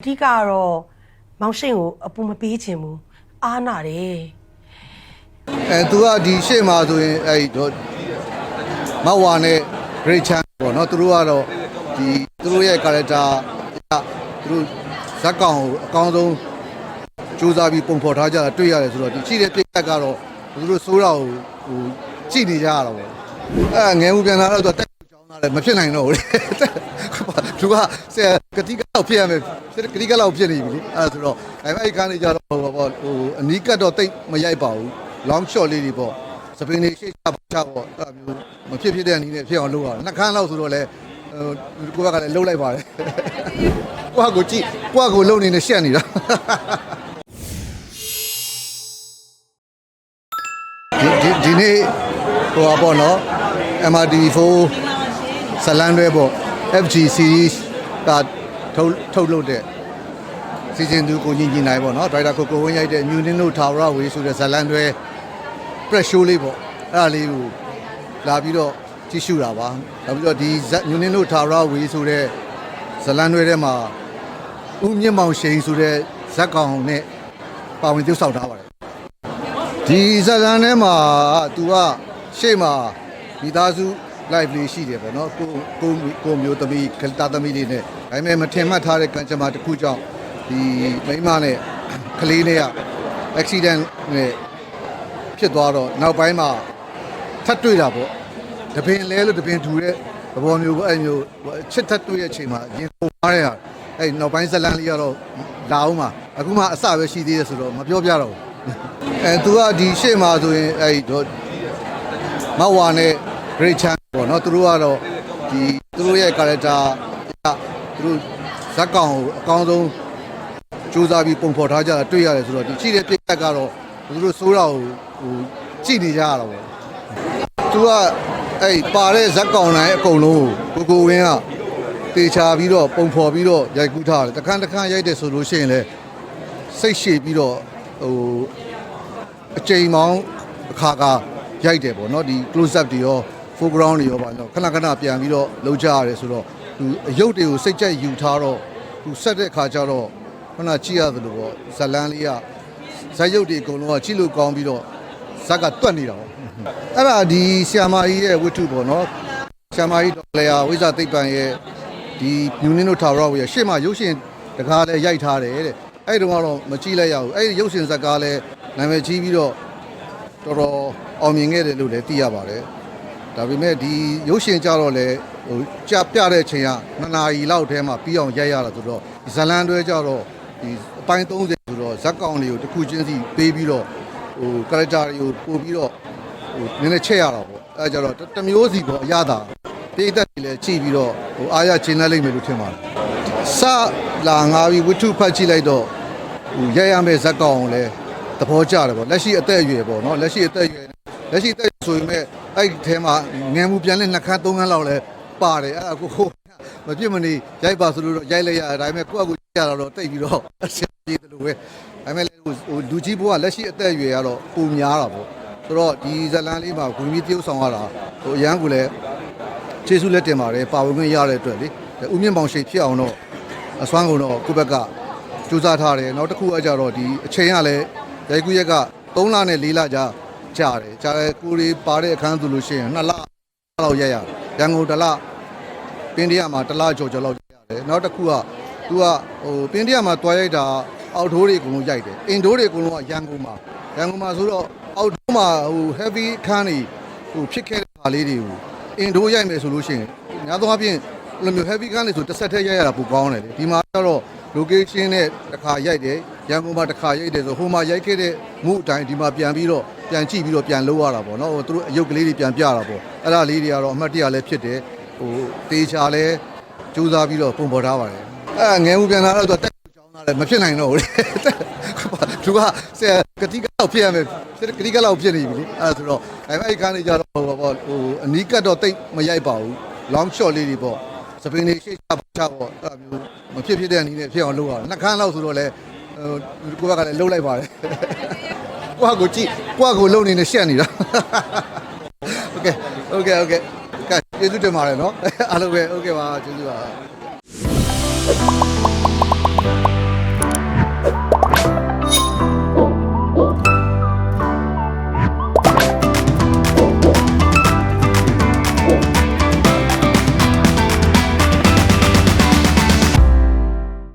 အဓိကကတော့မောင်ရှိန်ကိုအပူမပေးခြင်းဘူးအားနာတယ်အဲသူကဒီရှေ့မှာဆိုရင်အဲ့တော့မဝါနဲ့ great chan ပေါ့နော်သူတို့ကတော့ဒီသူတို့ရဲ့ character ကသူတို့ဇက်ကောင်ကိုအကောင်းဆုံးစူးစမ်းပြီးပုံဖော်ထားကြတာတွေ့ရတယ်ဆိုတော့ဒီရှိတဲ့ပြည့်ကကတော့သူတို့စိုးတာကိုဟိုကြည့်နေကြရတာပေါ့အဲငယ်ဦးပြန်လာတော့သူတက်ကြောင်းလာတယ်မဖြစ်နိုင်တော့ဘူးလေသူကဆရာ ကတိကတော့ဖြစ်ရမယ်ကတိကတော့ဖြစ်နေပြီလေအဲဒါဆိုတော့အဲအဲ့ဒီခါနေကြတော့ဟိုပေါ့ဟိုအနီးကတ်တော့တိတ်မရိုက်ပါဘူး long shot လေးတွေပေါ့စပင်းလေးရှေ့ချပါချပေါ့အဲ့လိုမျိုးမဖြစ်ဖြစ်တဲ့အနေနဲ့ဖြစ်အောင်လုပ်ရအောင်နှစ်ခမ်းလောက်ဆိုတော့လေဟိုကိုယ့်ဘက်ကလည်းလှုပ်လိုက်ပါတယ်ကိုယ့်ဟာကိုကြည့်ကိုယ့်ဟာကိုလှုပ်နေနေရှက်နေတာဒီဒီဒီနေ့ဟိုပါပေါ့နော် MRT4 ဇလန်တွေပေါ့ FG series က ထုတ်ထုတ်လုပ်တဲ့စီစဉ်သူကိုကြီးကြီးနိုင်ပေါ့နော်ဒရိုက်တာကိုကိုဝင်းရိုက်တဲ့မြူနင်းတို့ထာဝရဝေးဆိုတဲ့ဇလန်တွေ press show လေးပေါ့အဲ့ဒါလေးကိုလာပြီးတော့ကြည့်ရှုတာပါနောက်ပြီးတော့ဒီမြူနင်းတို့ထာဝရဝေးဆိုတဲ့ဇလန်တွေထဲမှာဦးမြင့်မောင်ရှိန်ဆိုတဲ့ဇက်ကောင်နဲ့ပါဝင်ပြုဆောက်ထားပါတယ်ဒီဇလန်ထဲမှာ तू ကရှေ့မှာမိသားစု live လေးရှိတယ်ပေါ့နော်ကိုကိုကိုမျိုးသမီးခလတာသမီးလေးနဲ့ ဒါပေမဲ့မထင်မှတ်ထားတဲ့ကံကြမ္မာတစ်ခုကြောင့်ဒီမိန်းမနဲ့ကလေးလေးက accident နဲ့ဖြစ်သွားတော့နောက်ပိုင်းမှာထပ်တွေ့တာပေါ့တပင်လဲလို့တပင်ထူတဲ့သဘောမျိုးပေါ့အဲ့မျိုးချစ်ထပ်တွေ့တဲ့အချိန်မှာရင်ပုံသွားတဲ့ဟာအဲ့နောက်ပိုင်းဇလန်လေးကတော့လာအောင်မှာအခုမှအစပဲရှိသေးတယ်ဆိုတော့မပြောပြတော့ဘူးအဲသူကဒီရှေ့မှာဆိုရင်အဲ့တော့မဝါနဲ့ great chan ပေါ့နော်သူတို့ကတော့ဒီသူတို့ရဲ့ character က သူတို့ဇက်ကောင်ကိုအကောင်းဆုံးစူးစမ်းပြီးပုံဖော်ထားကြတာတွေ့ရတယ်ဆိုတော့ဒီရှိတဲ့ပြည့်ကတော့သူတို့စိုးတာကိုဟိုကြည့်နေကြရတာပေါ့သူကအဲ့ပါတဲ့ဇက်ကောင်တိုင်းအကုန်လုံးကိုကိုကိုဝင်းကတေချာပြီးတော့ပုံဖော်ပြီးတော့ရိုက်ကူးထားတယ်တခန်းတခန်းရိုက်တယ်ဆိုလို့ရှိရင်လည်းစိတ်ရှည်ပြီးတော့ဟိုအချိန်မောင်းအခါကရိုက်တယ်ပေါ့နော်ဒီ close up တွေရော foreground တွေရောပါတော့ခဏခဏပြန်ပြီးတော့လှုပ်ကြရတယ်ဆိုတော့ သူအယုတ်တွေကိုစိတ်ကြက်ယူထားတော့သူဆက်တဲ့အခါကျတော့ခုနကြည့်ရတယ်လို့ပေါ့ဇလန်းလေးကဇက်ရုပ်တွေအကုန်လုံးကကြည့်လို့ကောင်းပြီးတော့ဇက်ကတွက်နေတာပေါ့အဲ့ဒါဒီဆီယာမာကြီးရဲ့ဝတ္ထုပေါ့နော်ဆီယာမာကြီးဒေါ်လျာဝိဇာသိပ္ပံရဲ့ဒီမြူနင်းတို့ထာဝရဝေရဲ့ရှေ့မှာရုပ်ရှင်တကားလည်းရိုက်ထားတယ်တဲ့အဲ့ဒီတော့ကတော့မကြည့်လိုက်ရဘူးအဲ့ဒီရုပ်ရှင်ဇာတ်ကားလည်းနာမည်ကြီးပြီးတော့တော်တော်အောင်မြင်ခဲ့တယ်လို့လည်းသိရပါတယ်။ဒါပေမဲ့ဒီရုပ်ရှင်ကြတော့လေ ဟိုကြပြတဲ့အချိန်က2နာရီလောက်ထဲမှာပြီးအောင်ရိုက်ရတာဆိုတော့ဒီဇလန်တွဲကြတော့ဒီအပိုင်း30ဆိုတော့ဇက်ကောင်တွေကိုတစ်ခုချင်းစီပေးပြီးတော့ဟို character တွေကိုပို့ပြီးတော့ဟိုနည်းနည်းချက်ရတာပေါ့အဲဒါကြတော့တစ်တစ်မျိုးစီပေါ့အရသာပိတ်သက်တွေလည်းကြည့်ပြီးတော့ဟိုအားရချင်းလဲလိမ့်မယ်လို့ထင်ပါတယ်။စလာငါပြီးဝတ္ထုဖတ်ကြည့်လိုက်တော့ဟိုရိုက်ရမယ့်ဇက်ကောင်ကိုလည်းသဘောကျတယ်ပေါ့လက်ရှိအသက်အရွယ်ပေါ့နော်လက်ရှိအသက်အရွယ်လက်ရှိအသက်ဆိုရင်မဲ့အဲ့ဒီထဲမှာငယ်မှုပြန်လဲနှစ်ခမ်းသုံးခမ်းလောက်လဲ ပါတယ်အဲ့ဒါကိုကိုမပြစ်မနေရိုက်ပါဆိုလို့တော့ရိုက်လိုက်ရတယ်ဒါပေမဲ့ကိုယ့်အကူကြတာတော့တိတ်ပြီးတော့အဆင်ပြေတယ်လို့ပဲဒါပေမဲ့ဟိုလူကြီးဘိုးကလက်ရှိအသက်အရွယ်ကတော့ပုံများတာပေါ့ဆိုတော့ဒီဇလန်လေးမှာဝင်ပြီးတရုပ်ဆောင်ရတာဟိုအရန်ကလည်းခြေဆုလက်တင်ပါတယ်ပါဝင်ခွင့်ရတဲ့အတွက်လေဦးမြင့်ပေါင်ရှိဖြစ်အောင်တော့အစွမ်းကုန်တော့ကိုယ့်ဘက်ကစူးစမ်းထားတယ်နောက်တစ်ခုကကြတော့ဒီအချိန်ကလည်းရိုက်ကူးရက်က3လနဲ့4လကြာကြာတယ်ကြာတယ်ကိုရီပါတဲ့အခန်းဆိုလို့ရှိရင်2လလောက်ရက်ရတယ် ရန်ကုန်တစ်လပင်းတရမှာတစ်လကျော်ကျော်လောက်ရက်ရတယ်နောက်တစ်ခုကသူကဟိုပင်းတရမှာတွားရိုက်တာအောက်ထိုးတွေအကုန်လုံးရိုက်တယ်အင်ဒိုးတွေအကုန်လုံးကရန်ကုန်မှာရန်ကုန်မှာဆိုတော့အောက်ထိုးမှာဟို heavy အခန်းတွေဟိုဖြစ်ခဲ့တဲ့ခါလေးတွေကိုအင်ဒိုးရိုက်မယ်ဆိုလို့ရှိရင်များသောအားဖြင့်ဘယ်လိုမျိုး heavy ခန်းတွေဆိုတစ်ဆက်တည်းရိုက်ရတာပိုကောင်းတယ်လေဒီမှာကျတော့ location နဲ့တစ်ခါရိုက်တယ်ရန်ကုန်မှာတစ်ခါရိုက်တယ်ဆိုဟိုမှာရိုက်ခဲ့တဲ့မှုအတိုင်းဒီမှာပြန်ပြီးတော့ ပြန်ကြည့်ပြီးတော့ပြန်လုပ်ရတာပေါ့နော်ဟိုသူတို့အယုတ်ကလေးတွေပြန်ပြတာပေါ့အဲ့ဒါလေးတွေကတော့အမှတ်တရလည်းဖြစ်တယ်ဟိုတေချာလည်းကြိုးစားပြီးတော့ပုံပေါ်ထားပါတယ်အဲ့ငယ်မှုပြန်လာတော့သူတက်ကြောင်းသားလည်းမဖြစ်နိုင်တော့ဘူးလေသူကဆရာကတိကတော့ဖြစ်ရမယ်ကတိကတော့ဖြစ်နေပြီလေအဲ့ဒါဆိုတော့အဲ့အဲ့ခန်းလေးကြတော့ဟိုပေါ့ဟိုအနီးကတ်တော့တိတ်မရိုက်ပါဘူး long shot လေးတွေပေါ့စပင်းလေးရှေ့ချပါချပေါ့အဲ့လိုမျိုးမဖြစ်ဖြစ်တဲ့အနေနဲ့ဖြစ်အောင်လုပ်ရအောင်နှစ်ခမ်းလောက်ဆိုတော့လေဟိုကိုယ့်ဘက်ကလည်းလှုပ်လိုက်ပါတယ် ကိုယ့်ဟာကိုကြည့်ကိုယ့်ဟာကိုလှုပ်နေနေရှက်နေတာโอเคโอเคโอเคကဲကျေးဇူးတင်ပါတယ်နော်အားလုံးပဲโอเคပါကျေးဇူးပါ